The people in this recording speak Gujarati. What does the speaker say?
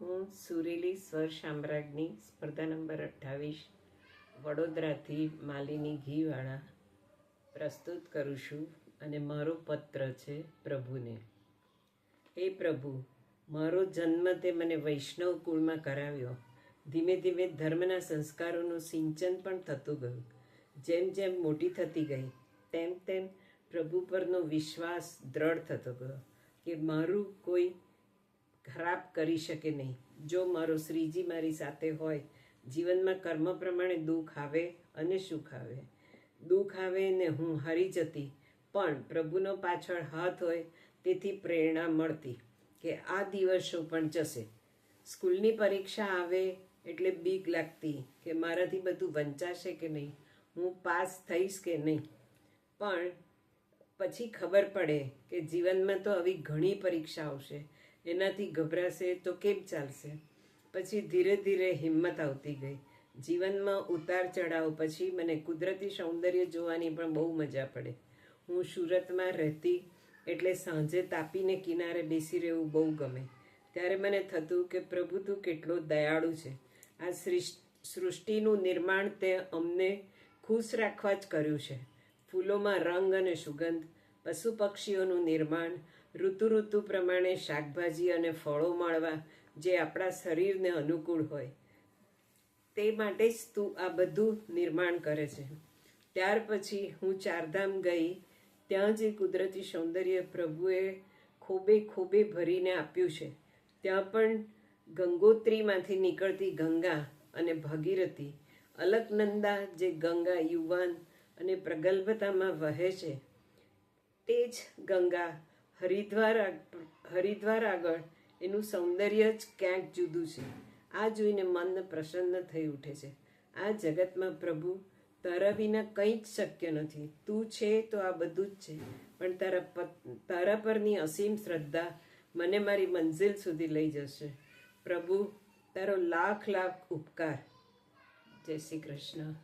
હું સુરીલી સ્વર સામ્રાજ્ઞી, સ્પર્ધા નંબર અઠ્ઠાવીસ, વડોદરાથી માલિની ઘીવાળા પ્રસ્તુત કરું છું અને મારો પત્ર છે પ્રભુને. હે પ્રભુ, મારો જન્મ તે મને વૈષ્ણવ કુળમાં કરાવ્યો. ધીમે ધીમે ધર્મના સંસ્કારોનું સિંચન પણ થતું ગયું. જેમ જેમ મોટી થતી ગઈ, તેમ તેમ પ્રભુ પરનો વિશ્વાસ દ્રઢ થતો ગયો કે મારું કોઈ ખરાબ કરી શકે નહીં. જો મારો શ્રીજી મારી સાથે હોય, જીવનમાં કર્મ પ્રમાણે દુઃખ આવે અને સુખ આવે. દુઃખ આવે ને હું હારી જતી, પણ પ્રભુનો પાછળ હાથ હોય, તેથી પ્રેરણા મળતી કે આ દિવસો પણ જશે. સ્કૂલની પરીક્ષા આવે એટલે બીક લાગતી કે મારાથી બધું વંચાશે કે નહીં, હું પાસ થઈશ કે નહીં. પણ પછી ખબર પડે કે જીવનમાં તો આવી ઘણી પરીક્ષા આવશે. એનાથી ગભરાશે તો કેમ ચાલશે? પછી ધીરે ધીરે હિંમત આવતી ગઈ. જીવનમાં ઉતાર ચઢાવ પછી મને કુદરતી સૌંદર્ય જોવાની પણ બહુ મજા પડે. હું સુરતમાં રહેતી એટલે સાંજે તાપીને કિનારે બેસી રહેવું બહુ ગમે. ત્યારે મને થતું કે પ્રભુ તું કેટલો દયાળુ છે. આ સૃષ્ટિનું નિર્માણ તે અમને ખુશ રાખવા જ કર્યું છે. ફૂલોમાં રંગ અને સુગંધ, પશુ પક્ષીઓનું નિર્માણ ઋતુ ઋતુ પ્રમાણે શાકભાજી અને ફળો મળવા જે આપણા શરીરને અનુકૂળ હોય, તે માટે જ તું આ બધું નિર્માણ કરે છે. ત્યાર પછી હું ચારધામ ગઈ, ત્યાં જે કુદરતી સૌંદર્ય પ્રભુએ ખૂબે ખૂબે ભરીને આપ્યું છે, ત્યાં પણ ગંગોત્રીમાંથી નીકળતી ગંગા અને ભગીરથી અલકનંદા જે ગંગા યુવાન અને પ્રગલ્ભતામાં વહે છે, તે જ ગંગા હરિદ્વાર હરિદ્વાર આગળ એનું સૌંદર્ય જ ક્યાંક જુદું છે. આ જોઈને મન પ્રસન્ન થઈ ઉઠે છે. આ જગતમાં પ્રભુ તારા વિના કંઈ જ શક્ય નથી. તું છે તો આ બધું જ છે. પણ તારા તારા પરની અસીમ શ્રદ્ધા મને મારી મંઝિલ સુધી લઈ જશે. પ્રભુ, તારો લાખ લાખ ઉપકાર. જય શ્રી કૃષ્ણ.